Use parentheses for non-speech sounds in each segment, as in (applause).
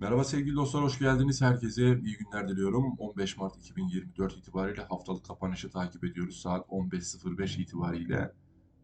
Merhaba sevgili dostlar, hoş geldiniz. Herkese iyi günler diliyorum. 15 Mart 2024 itibariyle haftalık kapanışı takip ediyoruz. Saat 15.05 itibariyle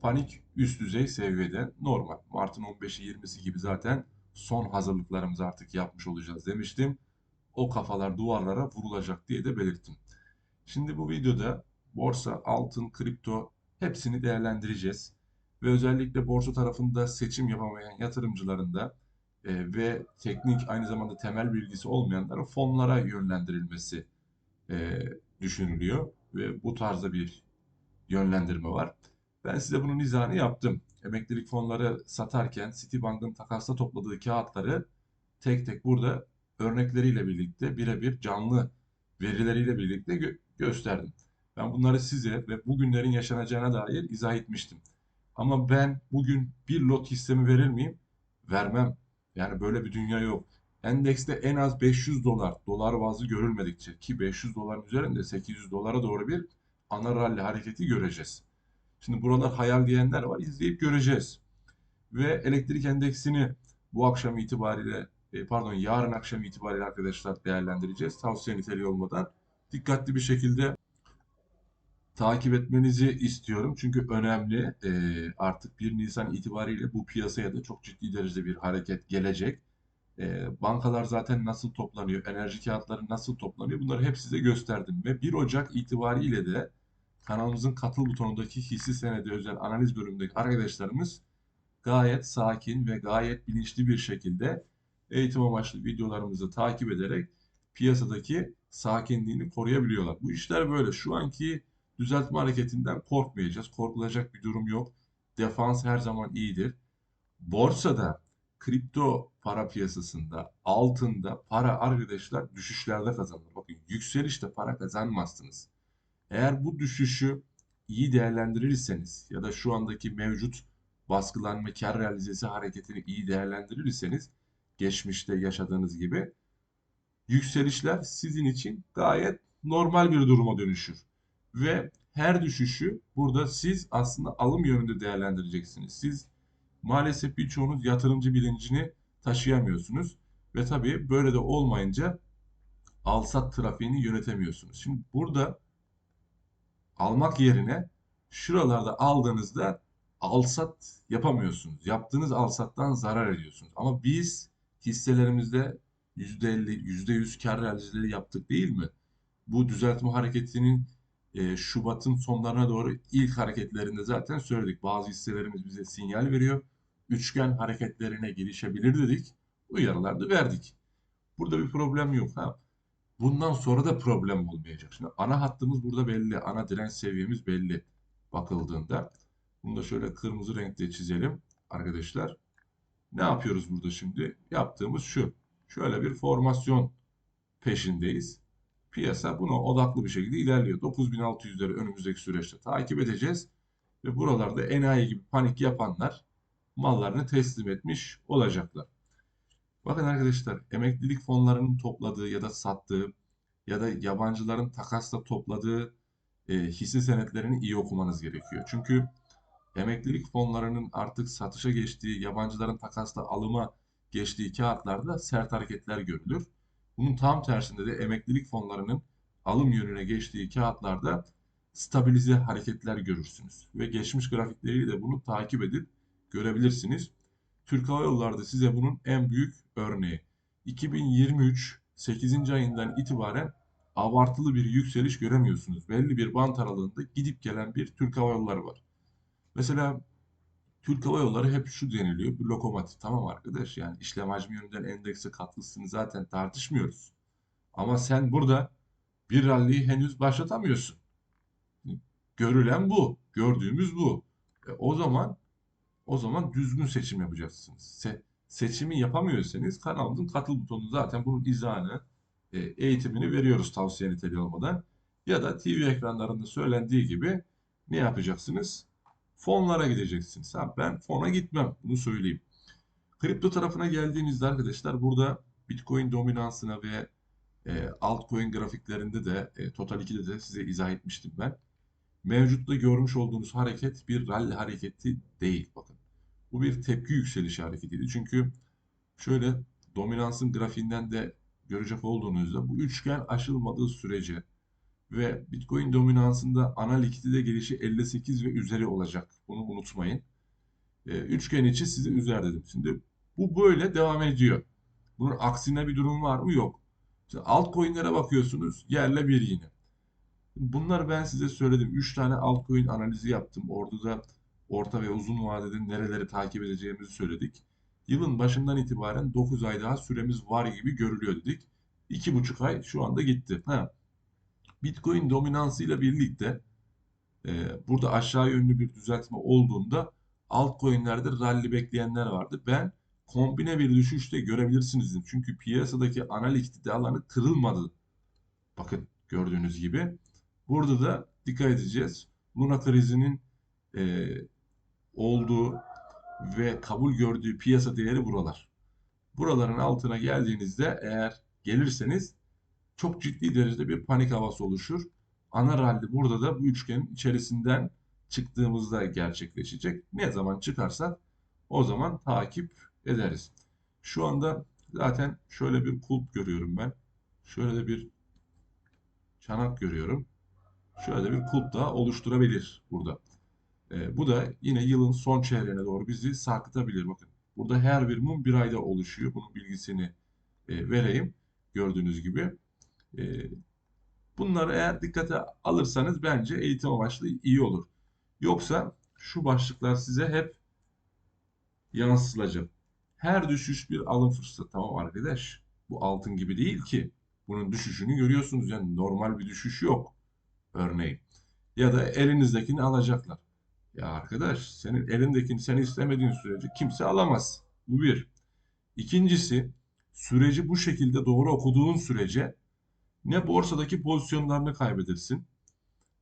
panik üst düzey seviyede normal. Mart'ın 15'i 20'si gibi zaten son hazırlıklarımızı artık yapmış olacağız demiştim. O kafalar duvarlara vurulacak diye de belirttim. Şimdi bu videoda borsa, altın, kripto hepsini değerlendireceğiz. Ve özellikle borsa tarafında seçim yapamayan yatırımcıların da e, ve teknik aynı zamanda temel bilgisi olmayanların fonlara yönlendirilmesi e, düşünülüyor ve bu tarzda bir yönlendirme var. Ben size bunun izahını yaptım. Emeklilik fonları satarken Citibank'ın takasla topladığı kağıtları tek tek burada örnekleriyle birlikte birebir canlı verileriyle birlikte gö gösterdim. Ben bunları size ve bugünlerin yaşanacağına dair izah etmiştim. Ama ben bugün bir lot hissemi verir miyim? Vermem. Yani böyle bir dünya yok. Endekste en az 500 dolar, dolar bazlı görülmedikçe ki 500 doların üzerinde 800 dolara doğru bir ana rally hareketi göreceğiz. Şimdi buralar hayal diyenler var, izleyip göreceğiz. Ve elektrik endeksini bu akşam itibariyle, e, pardon yarın akşam itibariyle arkadaşlar değerlendireceğiz. Tavsiye niteliği olmadan dikkatli bir şekilde takip etmenizi istiyorum. Çünkü önemli. E, artık 1 Nisan itibariyle bu piyasaya da çok ciddi derecede bir hareket gelecek. E, bankalar zaten nasıl toplanıyor, enerji kağıtları nasıl toplanıyor bunları hep size gösterdim. Ve 1 Ocak itibariyle de kanalımızın katıl butonundaki hisse senedi özel analiz bölümündeki arkadaşlarımız gayet sakin ve gayet bilinçli bir şekilde eğitim amaçlı videolarımızı takip ederek piyasadaki sakinliğini koruyabiliyorlar. Bu işler böyle. Şu anki düzeltme hareketinden korkmayacağız. Korkulacak bir durum yok. Defans her zaman iyidir. Borsada, kripto para piyasasında, altında para arkadaşlar düşüşlerde kazanır. Bakın yükselişte para kazanmazsınız. Eğer bu düşüşü iyi değerlendirirseniz ya da şu andaki mevcut baskılanma kar realizesi hareketini iyi değerlendirirseniz geçmişte yaşadığınız gibi yükselişler sizin için gayet normal bir duruma dönüşür. Ve her düşüşü burada siz aslında alım yönünde değerlendireceksiniz. Siz maalesef birçoğunuz yatırımcı bilincini taşıyamıyorsunuz. Ve tabii böyle de olmayınca alsat trafiğini yönetemiyorsunuz. Şimdi burada almak yerine şuralarda aldığınızda alsat yapamıyorsunuz. Yaptığınız alsattan zarar ediyorsunuz. Ama biz hisselerimizde %50, %100 kar realizeleri yaptık değil mi? Bu düzeltme hareketinin e, Şubat'ın sonlarına doğru ilk hareketlerinde zaten söyledik. Bazı hisselerimiz bize sinyal veriyor. Üçgen hareketlerine gelişebilir dedik. Uyarılar da verdik. Burada bir problem yok. Ha. Bundan sonra da problem olmayacak. Şimdi ana hattımız burada belli. Ana direnç seviyemiz belli bakıldığında. Bunu da şöyle kırmızı renkte çizelim arkadaşlar. Ne yapıyoruz burada şimdi? Yaptığımız şu. Şöyle bir formasyon peşindeyiz. Piyasa buna odaklı bir şekilde ilerliyor. 9600'leri önümüzdeki süreçte takip edeceğiz. Ve buralarda enayi gibi panik yapanlar mallarını teslim etmiş olacaklar. Bakın arkadaşlar emeklilik fonlarının topladığı ya da sattığı ya da yabancıların takasla topladığı e, hisse senetlerini iyi okumanız gerekiyor. Çünkü emeklilik fonlarının artık satışa geçtiği, yabancıların takasla alıma geçtiği kağıtlarda sert hareketler görülür. Bunun tam tersinde de emeklilik fonlarının alım yönüne geçtiği kağıtlarda stabilize hareketler görürsünüz. Ve geçmiş grafikleriyle de bunu takip edip görebilirsiniz. Türk Hava Yolları da size bunun en büyük örneği. 2023 8. ayından itibaren abartılı bir yükseliş göremiyorsunuz. Belli bir bant aralığında gidip gelen bir Türk Hava Yolları var. Mesela Türk Hava Yolları hep şu deniliyor. Bir lokomotif tamam arkadaş yani işlem hacmi yönünden endekse katkısını zaten tartışmıyoruz. Ama sen burada bir rally'yi henüz başlatamıyorsun. Görülen bu. Gördüğümüz bu. E, o zaman o zaman düzgün seçim yapacaksınız. Se seçimi yapamıyorsanız kanalımızın katıl butonu zaten bunun izahını, e, eğitimini veriyoruz tavsiye niteliği olmadan. Ya da TV ekranlarında söylendiği gibi ne yapacaksınız? Fonlara gideceksiniz. Ha, ben fona gitmem. Bunu söyleyeyim. Kripto tarafına geldiğinizde arkadaşlar burada Bitcoin dominansına ve e, altcoin grafiklerinde de e, Total 2'de de size izah etmiştim ben. Mevcutta görmüş olduğunuz hareket bir rally hareketi değil bakın. Bu bir tepki yükselişi hareketiydi. Çünkü şöyle dominansın grafiğinden de görecek olduğunuzda bu üçgen aşılmadığı sürece ve Bitcoin dominansında ana likidite gelişi 58 ve üzeri olacak. Bunu unutmayın. E, üçgen içi sizi üzer dedim. Şimdi bu böyle devam ediyor. Bunun aksine bir durum var mı? Yok. İşte altcoin'lere bakıyorsunuz. Yerle bir yine. Bunları ben size söyledim. 3 tane altcoin analizi yaptım. Orada da orta ve uzun vadede nereleri takip edeceğimizi söyledik. Yılın başından itibaren 9 ay daha süremiz var gibi görülüyor dedik. 2,5 ay şu anda gitti. Ha. Bitcoin dominansıyla birlikte e, burada aşağı yönlü bir düzeltme olduğunda altcoin'lerde rally bekleyenler vardı. Ben kombine bir düşüşte görebilirsiniz dedim. Çünkü piyasadaki ana likidite alanı kırılmadı. Bakın gördüğünüz gibi. Burada da dikkat edeceğiz. Luna krizinin e, olduğu ve kabul gördüğü piyasa değeri buralar. Buraların altına geldiğinizde eğer gelirseniz çok ciddi derecede bir panik havası oluşur. Ana rally burada da bu üçgenin içerisinden çıktığımızda gerçekleşecek. Ne zaman çıkarsak o zaman takip ederiz. Şu anda zaten şöyle bir kulp görüyorum ben. Şöyle de bir çanak görüyorum. Şöyle de bir kulp daha oluşturabilir burada. E, bu da yine yılın son çeyreğine doğru bizi sarkıtabilir. Bakın burada her bir mum bir ayda oluşuyor. Bunun bilgisini e, vereyim. Gördüğünüz gibi. E, bunları eğer dikkate alırsanız bence eğitim amaçlı iyi olur. Yoksa şu başlıklar size hep yansıtılacak. Her düşüş bir alım fırsatı. Tamam arkadaş. Bu altın gibi değil ki. Bunun düşüşünü görüyorsunuz. Yani normal bir düşüş yok. Örneğin. Ya da elinizdekini alacaklar. Ya arkadaş senin elindekini sen istemediğin sürece kimse alamaz. Bu bir. İkincisi süreci bu şekilde doğru okuduğun sürece ne borsadaki pozisyonlarını kaybedersin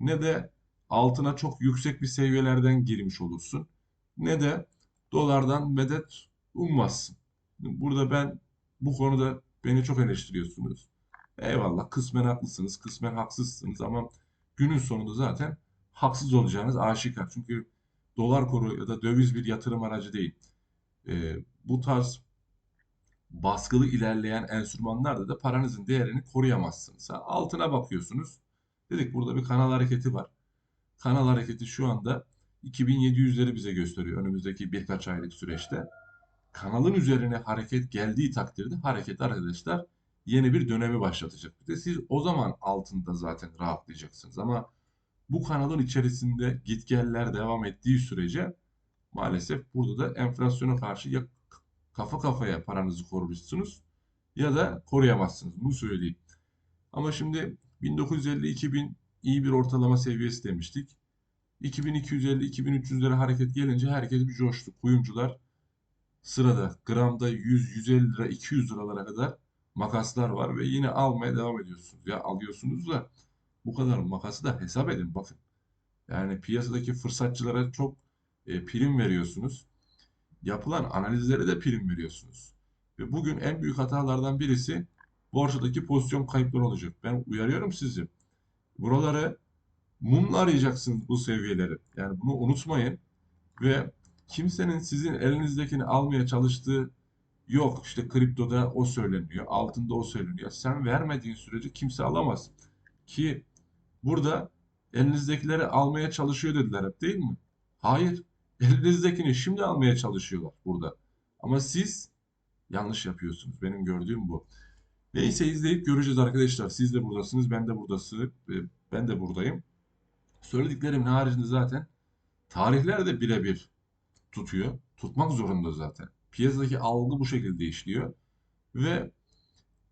ne de altına çok yüksek bir seviyelerden girmiş olursun ne de dolardan medet ummazsın. Burada ben bu konuda beni çok eleştiriyorsunuz. Eyvallah kısmen haklısınız, kısmen haksızsınız ama günün sonunda zaten haksız olacağınız aşikar. Çünkü dolar kuru ya da döviz bir yatırım aracı değil. E, bu tarz baskılı ilerleyen enstrümanlarda da paranızın değerini koruyamazsınız. Ha, altına bakıyorsunuz. Dedik burada bir kanal hareketi var. Kanal hareketi şu anda 2700'leri bize gösteriyor önümüzdeki birkaç aylık süreçte. Kanalın üzerine hareket geldiği takdirde hareket arkadaşlar yeni bir dönemi başlatacak. Bir de siz o zaman altında zaten rahatlayacaksınız. Ama bu kanalın içerisinde gitgeller devam ettiği sürece maalesef burada da enflasyona karşı kafa kafaya paranızı korumuşsunuz ya da koruyamazsınız. Bunu söyleyeyim. Ama şimdi 1950-2000 iyi bir ortalama seviyesi demiştik. 2250-2300'lere hareket gelince herkes bir coştu. Kuyumcular sırada gramda 100-150 lira 200 liralara kadar makaslar var ve yine almaya devam ediyorsunuz. Ya alıyorsunuz da bu kadar makası da hesap edin bakın. Yani piyasadaki fırsatçılara çok e, prim veriyorsunuz. Yapılan analizlere de prim veriyorsunuz. Ve bugün en büyük hatalardan birisi borsadaki pozisyon kayıpları olacak. Ben uyarıyorum sizi. Buraları mumla arayacaksınız bu seviyeleri. Yani bunu unutmayın. Ve kimsenin sizin elinizdekini almaya çalıştığı yok. İşte kriptoda o söyleniyor. Altında o söyleniyor. Sen vermediğin sürece kimse alamaz. Ki burada elinizdekileri almaya çalışıyor dediler hep değil mi? Hayır. Elinizdekini şimdi almaya çalışıyorlar burada. Ama siz yanlış yapıyorsunuz. Benim gördüğüm bu. Neyse izleyip göreceğiz arkadaşlar. Siz de buradasınız. Ben de buradasın. Ben de buradayım. Söylediklerimin haricinde zaten tarihler de birebir tutuyor. Tutmak zorunda zaten. Piyasadaki algı bu şekilde işliyor. Ve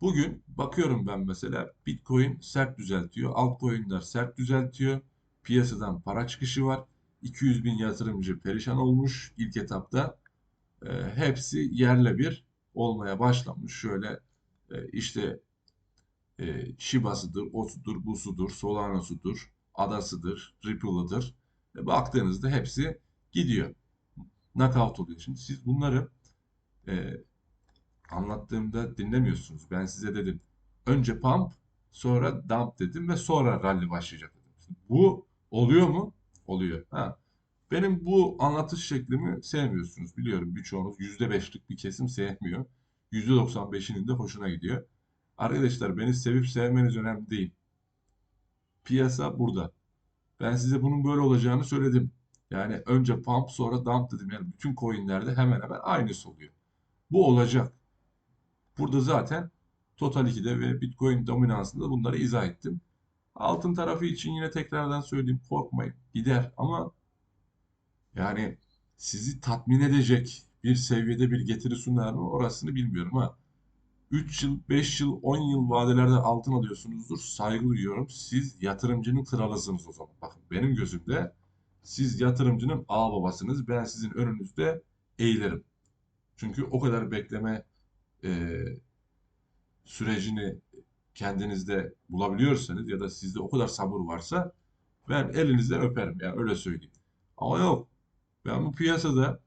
bugün bakıyorum ben mesela Bitcoin sert düzeltiyor. Altcoin'ler sert düzeltiyor. Piyasadan para çıkışı var. 200 bin yatırımcı perişan olmuş ilk etapta. E, hepsi yerle bir olmaya başlamış. Şöyle e, işte e, Shiba'sıdır, osudur, busudur, Solano'sudur, Ada'sıdır, Ripple'ıdır. E, baktığınızda hepsi gidiyor. Knockout oluyor. Şimdi siz bunları e, anlattığımda dinlemiyorsunuz. Ben size dedim. Önce pump, sonra dump dedim ve sonra rally başlayacak dedim. Bu oluyor mu? Oluyor. Ha. Benim bu anlatış şeklimi sevmiyorsunuz. Biliyorum birçoğunuz %5'lik bir kesim sevmiyor. %95'inin de hoşuna gidiyor. Arkadaşlar beni sevip sevmeniz önemli değil. Piyasa burada. Ben size bunun böyle olacağını söyledim. Yani önce pump sonra dump dedim. Yani bütün coinlerde hemen hemen aynısı oluyor. Bu olacak. Burada zaten Total 2'de ve Bitcoin dominansında bunları izah ettim. Altın tarafı için yine tekrardan söyleyeyim korkmayın. Gider ama yani sizi tatmin edecek bir seviyede bir getiri sunar mı orasını bilmiyorum ha. 3 yıl, 5 yıl, 10 yıl vadelerde altın alıyorsunuzdur. Saygı duyuyorum. Siz yatırımcının kralısınız o zaman. Bakın benim gözümde siz yatırımcının ağ babasınız. Ben sizin önünüzde eğilirim. Çünkü o kadar bekleme e, sürecini kendinizde bulabiliyorsanız ya da sizde o kadar sabır varsa ben elinizden öperim. Yani öyle söyleyeyim. Ama yok. Ben bu piyasada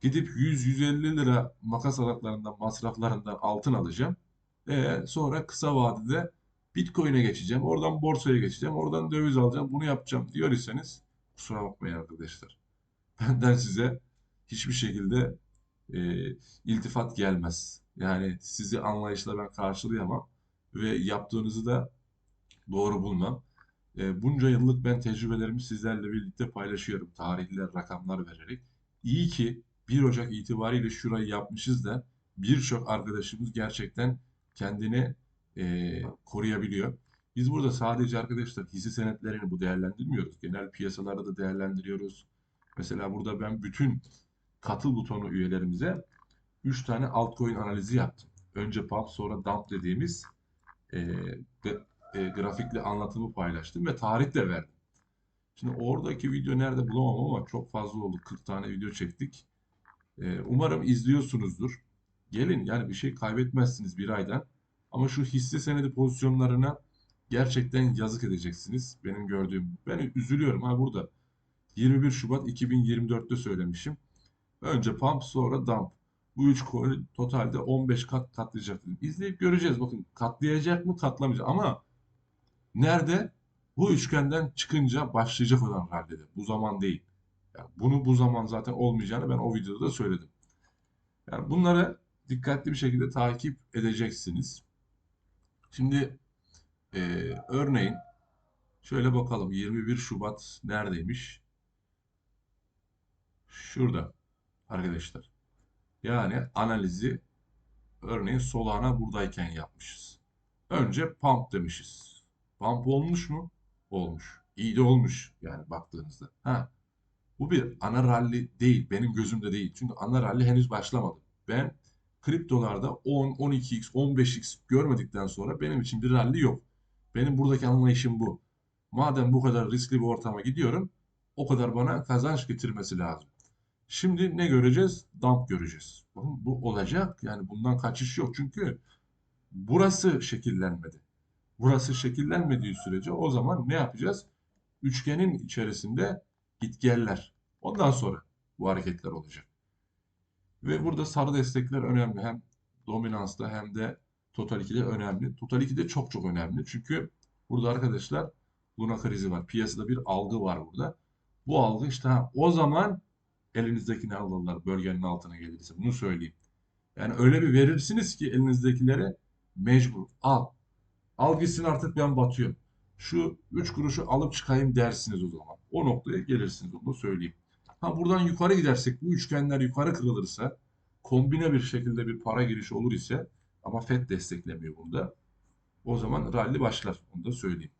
gidip 100-150 lira makas araklarından, masraflarından altın alacağım. E, sonra kısa vadede Bitcoin'e geçeceğim. Oradan borsaya geçeceğim. Oradan döviz alacağım. Bunu yapacağım diyor iseniz kusura bakmayın arkadaşlar. (laughs) Benden size hiçbir şekilde e, iltifat gelmez. Yani sizi anlayışla ben karşılayamam ve yaptığınızı da doğru bulmam. E, bunca yıllık ben tecrübelerimi sizlerle birlikte paylaşıyorum. Tarihler, rakamlar vererek. İyi ki 1 Ocak itibariyle şurayı yapmışız da birçok arkadaşımız gerçekten kendini e, koruyabiliyor. Biz burada sadece arkadaşlar hisse senetlerini bu değerlendirmiyoruz. Genel piyasalarda da değerlendiriyoruz. Mesela burada ben bütün katıl butonu üyelerimize 3 tane altcoin analizi yaptım. Önce pump sonra dump dediğimiz e, e, grafikli anlatımı paylaştım ve tarih de verdim. Şimdi oradaki video nerede bulamam ama çok fazla oldu. 40 tane video çektik. E, umarım izliyorsunuzdur. Gelin yani bir şey kaybetmezsiniz bir aydan. Ama şu hisse senedi pozisyonlarına gerçekten yazık edeceksiniz. Benim gördüğüm. Ben üzülüyorum ha burada. 21 Şubat 2024'te söylemişim. Önce pump sonra dump. Bu üç coin totalde 15 kat katlayacak. İzleyip göreceğiz. Bakın katlayacak mı katlamayacak ama nerede? Bu üçgenden çıkınca başlayacak olan rallide. Bu zaman değil. Yani bunu bu zaman zaten olmayacağını ben o videoda da söyledim. Yani bunları dikkatli bir şekilde takip edeceksiniz. Şimdi e, örneğin şöyle bakalım 21 Şubat neredeymiş? Şurada arkadaşlar. Yani analizi örneğin Solana buradayken yapmışız. Önce pump demişiz. Pump olmuş mu? Olmuş. İyi de olmuş yani baktığınızda. Ha. Bu bir ana rally değil. Benim gözümde değil. Çünkü ana rally henüz başlamadı. Ben kriptolarda 10, 12x, 15x görmedikten sonra benim için bir rally yok. Benim buradaki anlayışım bu. Madem bu kadar riskli bir ortama gidiyorum, o kadar bana kazanç getirmesi lazım. Şimdi ne göreceğiz? Dump göreceğiz. Bakın bu olacak. Yani bundan kaçış yok. Çünkü burası şekillenmedi. Burası şekillenmediği sürece o zaman ne yapacağız? Üçgenin içerisinde gitgeller. Ondan sonra bu hareketler olacak. Ve burada sarı destekler önemli. Hem dominansta hem de Total 2'de önemli. Total 2'de çok çok önemli. Çünkü burada arkadaşlar Luna krizi var. Piyasada bir algı var burada. Bu algı işte o zaman elinizdekini alırlar bölgenin altına gelirse. Bunu söyleyeyim. Yani öyle bir verirsiniz ki elinizdekileri mecbur al. Al gitsin artık ben batıyorum. Şu 3 kuruşu alıp çıkayım dersiniz o zaman. O noktaya gelirsiniz onu söyleyeyim. Ha buradan yukarı gidersek bu üçgenler yukarı kırılırsa kombine bir şekilde bir para girişi olur ise ama FED desteklemiyor bunda. O zaman rally başlar. Onu da söyleyeyim.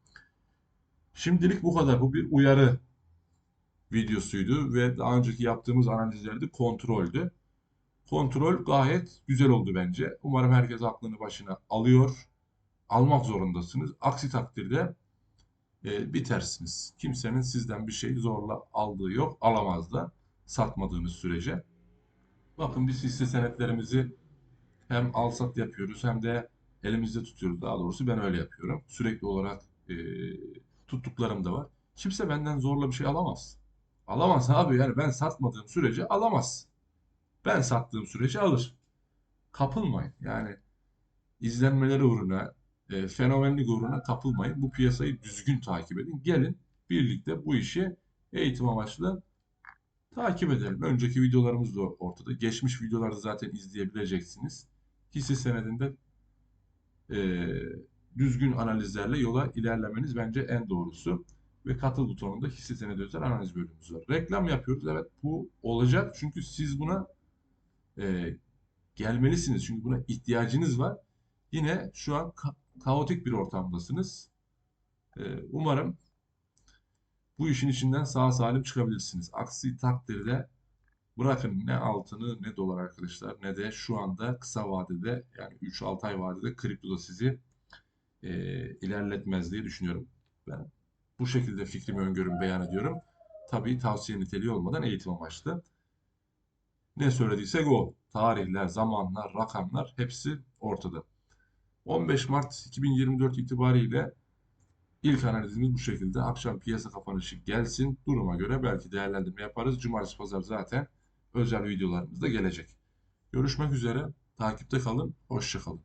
Şimdilik bu kadar. Bu bir uyarı videosuydu ve daha önceki yaptığımız analizlerde kontroldü. Kontrol gayet güzel oldu bence. Umarım herkes aklını başına alıyor. Almak zorundasınız. Aksi takdirde e, bitersiniz. Kimsenin sizden bir şey zorla aldığı yok. Alamaz da satmadığınız sürece. Bakın biz hisse senetlerimizi hem al sat yapıyoruz hem de elimizde tutuyoruz. Daha doğrusu ben öyle yapıyorum. Sürekli olarak e, tuttuklarım da var. Kimse benden zorla bir şey alamaz. Alamaz abi yani ben satmadığım sürece alamaz. Ben sattığım sürece alır. Kapılmayın. Yani izlenmeleri uğruna, e, fenomenlik uğruna kapılmayın. Bu piyasayı düzgün takip edin. Gelin birlikte bu işi eğitim amaçlı takip edelim. Önceki videolarımız da ortada. Geçmiş videolarda zaten izleyebileceksiniz. hisse senedinde e, düzgün analizlerle yola ilerlemeniz bence en doğrusu. Ve katıl butonunda hisse senedi özel analiz bölümümüz var. Reklam yapıyoruz. Evet bu olacak. Çünkü siz buna e, gelmelisiniz. Çünkü buna ihtiyacınız var. Yine şu an ka- kaotik bir ortamdasınız. E, umarım bu işin içinden sağ salim çıkabilirsiniz. Aksi takdirde bırakın ne altını ne dolar arkadaşlar ne de şu anda kısa vadede yani 3-6 ay vadede kriptoda sizi e, ilerletmez diye düşünüyorum. Ben bu şekilde fikrimi öngörüm beyan ediyorum. Tabii tavsiye niteliği olmadan eğitim amaçlı. Ne söylediysek o. Tarihler, zamanlar, rakamlar hepsi ortada. 15 Mart 2024 itibariyle ilk analizimiz bu şekilde. Akşam piyasa kapanışı gelsin. Duruma göre belki değerlendirme yaparız. Cumartesi pazar zaten özel videolarımız da gelecek. Görüşmek üzere. Takipte kalın. Hoşça kalın.